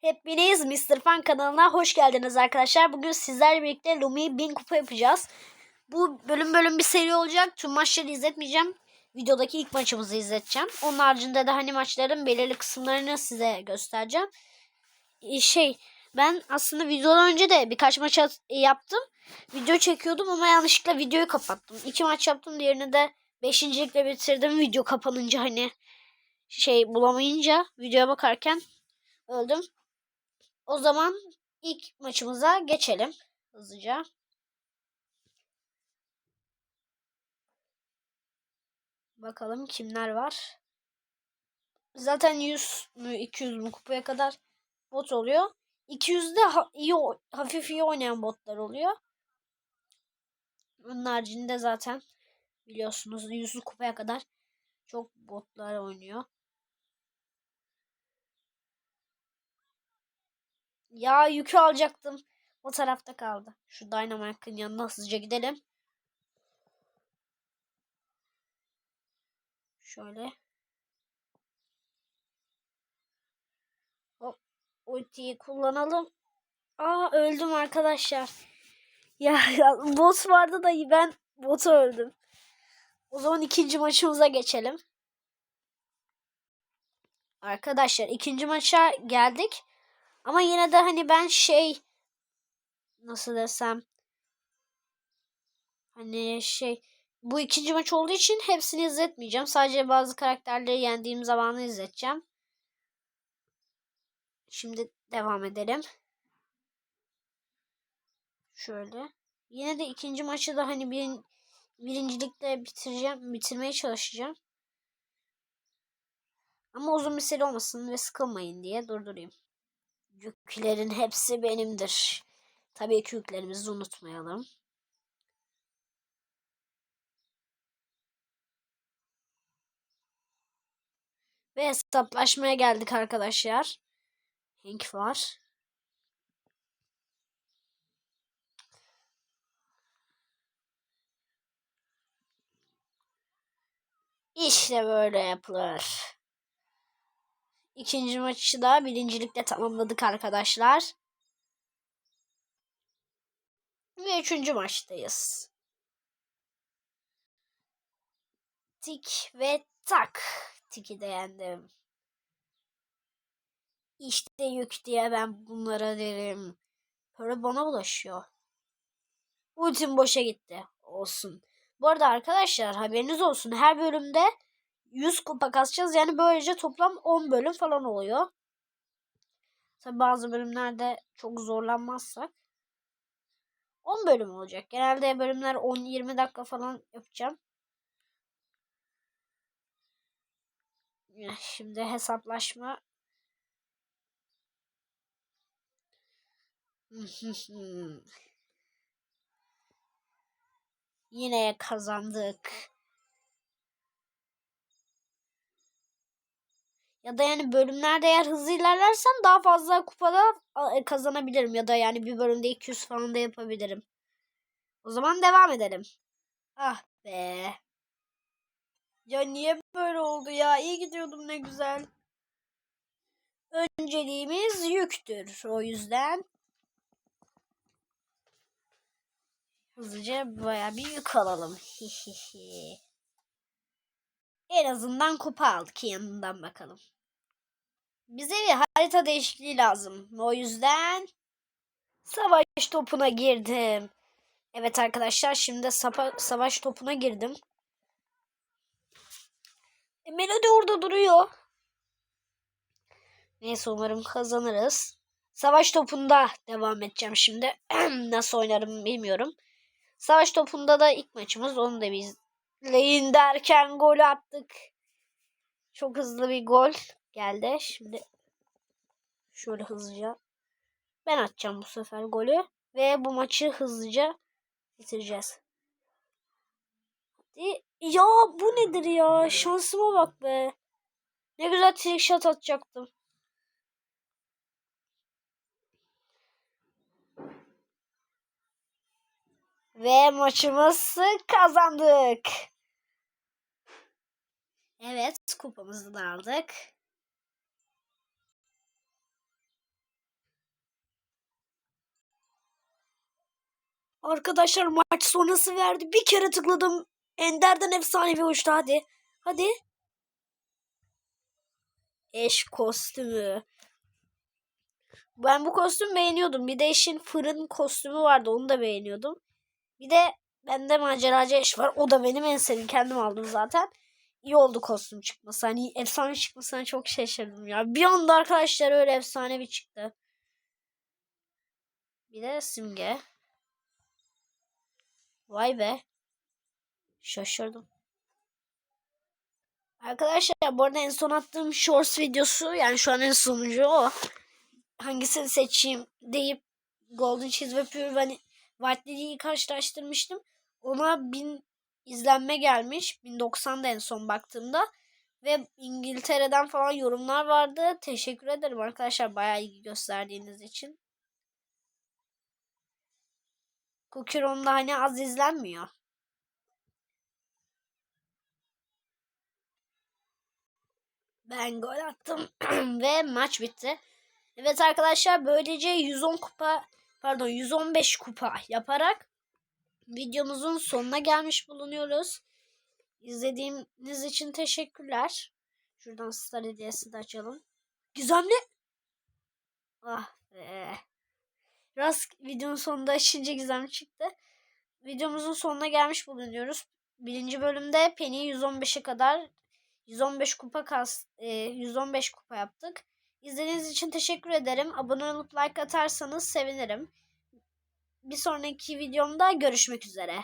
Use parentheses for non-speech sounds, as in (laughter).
Hepiniz Mr. Fan kanalına hoş geldiniz arkadaşlar. Bugün sizlerle birlikte Lumi'yi 1000 kupa yapacağız. Bu bölüm bölüm bir seri olacak. Tüm maçları izletmeyeceğim. Videodaki ilk maçımızı izleteceğim. Onun haricinde de hani maçların belirli kısımlarını size göstereceğim. Ee, Şey ben aslında videodan önce de birkaç maç yaptım. Video çekiyordum ama yanlışlıkla videoyu kapattım. İki maç yaptım. Diğerini de beşincilikle bitirdim. Video kapanınca hani şey bulamayınca videoya bakarken öldüm. O zaman ilk maçımıza geçelim hızlıca. Bakalım kimler var. Zaten 100 mü 200 mü kupaya kadar bot oluyor. 200'de ha- iyi hafif iyi oynayan botlar oluyor. Onun haricinde zaten biliyorsunuz 100 kupaya kadar çok botlar oynuyor. Ya yükü alacaktım. O tarafta kaldı. Şu Dynamite'ın yanına hızlıca gidelim. Şöyle. Hop. Ultiyi kullanalım. Aa öldüm arkadaşlar. Ya, ya bot vardı da ben botu öldüm. O zaman ikinci maçımıza geçelim. Arkadaşlar ikinci maça geldik. Ama yine de hani ben şey nasıl desem hani şey bu ikinci maç olduğu için hepsini izletmeyeceğim. Sadece bazı karakterleri yendiğim zamanı izleteceğim. Şimdi devam edelim. Şöyle. Yine de ikinci maçı da hani bir, birincilikle bitireceğim, bitirmeye çalışacağım. Ama uzun bir seri olmasın ve sıkılmayın diye durdurayım. Yüklerin hepsi benimdir. Tabii ki yüklerimizi unutmayalım. Ve hesaplaşmaya geldik arkadaşlar. Hank var. İşte böyle yapılır. İkinci maçı da birincilikle tamamladık arkadaşlar. Ve üçüncü maçtayız. Tik ve tak. Tiki de yendim. İşte yük diye ben bunlara derim. Para bana ulaşıyor. Ultim boşa gitti. Olsun. Bu arada arkadaşlar haberiniz olsun. Her bölümde 100 kupa kasacağız. Yani böylece toplam 10 bölüm falan oluyor. Tabi bazı bölümlerde çok zorlanmazsak 10 bölüm olacak. Genelde bölümler 10-20 dakika falan yapacağım. Şimdi hesaplaşma. (laughs) Yine kazandık. Ya da yani bölümlerde eğer hızlı ilerlersem daha fazla kupada a- kazanabilirim. Ya da yani bir bölümde 200 falan da yapabilirim. O zaman devam edelim. Ah be. Ya niye böyle oldu ya? İyi gidiyordum ne güzel. Önceliğimiz yüktür. O yüzden hızlıca baya bir yük alalım. En azından kupa aldık yanından bakalım. Bize bir harita değişikliği lazım. O yüzden savaş topuna girdim. Evet arkadaşlar şimdi savaş topuna girdim. E, Melodi orada duruyor. Neyse umarım kazanırız. Savaş topunda devam edeceğim şimdi. (clears throat) Nasıl oynarım bilmiyorum. Savaş topunda da ilk maçımız. Onu da biz izleyin derken gol attık. Çok hızlı bir gol geldi. Şimdi şöyle hızlıca ben atacağım bu sefer golü. Ve bu maçı hızlıca bitireceğiz. Hadi. Ya bu nedir ya? Şansıma bak be. Ne güzel trick shot atacaktım. Ve maçımızı kazandık. Evet kupamızı da aldık. Arkadaşlar maç sonrası verdi. Bir kere tıkladım. Ender'den efsanevi uçtu hadi. Hadi. Eş kostümü. Ben bu kostümü beğeniyordum. Bir de eşin fırın kostümü vardı. Onu da beğeniyordum. Bir de bende maceracı eş var. O da benim en sevdiğim. Kendim aldım zaten. İyi oldu kostüm çıkması. Hani efsane çıkmasına çok şaşırdım ya. Bir anda arkadaşlar öyle efsane bir çıktı. Bir de simge. Vay be. Şaşırdım. Arkadaşlar bu arada en son attığım shorts videosu yani şu an en sonucu o. Hangisini seçeyim deyip Golden Cheese ve Pure Van Lily'yi karşılaştırmıştım. Ona 1000 izlenme gelmiş. 1090'da en son baktığımda. Ve İngiltere'den falan yorumlar vardı. Teşekkür ederim arkadaşlar bayağı ilgi gösterdiğiniz için. Kukiron'da hani az izlenmiyor. Ben gol attım (clears throat) ve maç bitti. Evet arkadaşlar böylece 110 kupa pardon 115 kupa yaparak videomuzun sonuna gelmiş bulunuyoruz. İzlediğiniz için teşekkürler. Şuradan star hediyesi de açalım. Gizemli. Ah be. Biraz videonun sonunda açınca gizemli çıktı. Videomuzun sonuna gelmiş bulunuyoruz. Birinci bölümde Penny'i 115'e kadar 115 kupa kas, e, 115 kupa yaptık. İzlediğiniz için teşekkür ederim. Abone olup like atarsanız sevinirim. Bir sonraki videomda görüşmek üzere.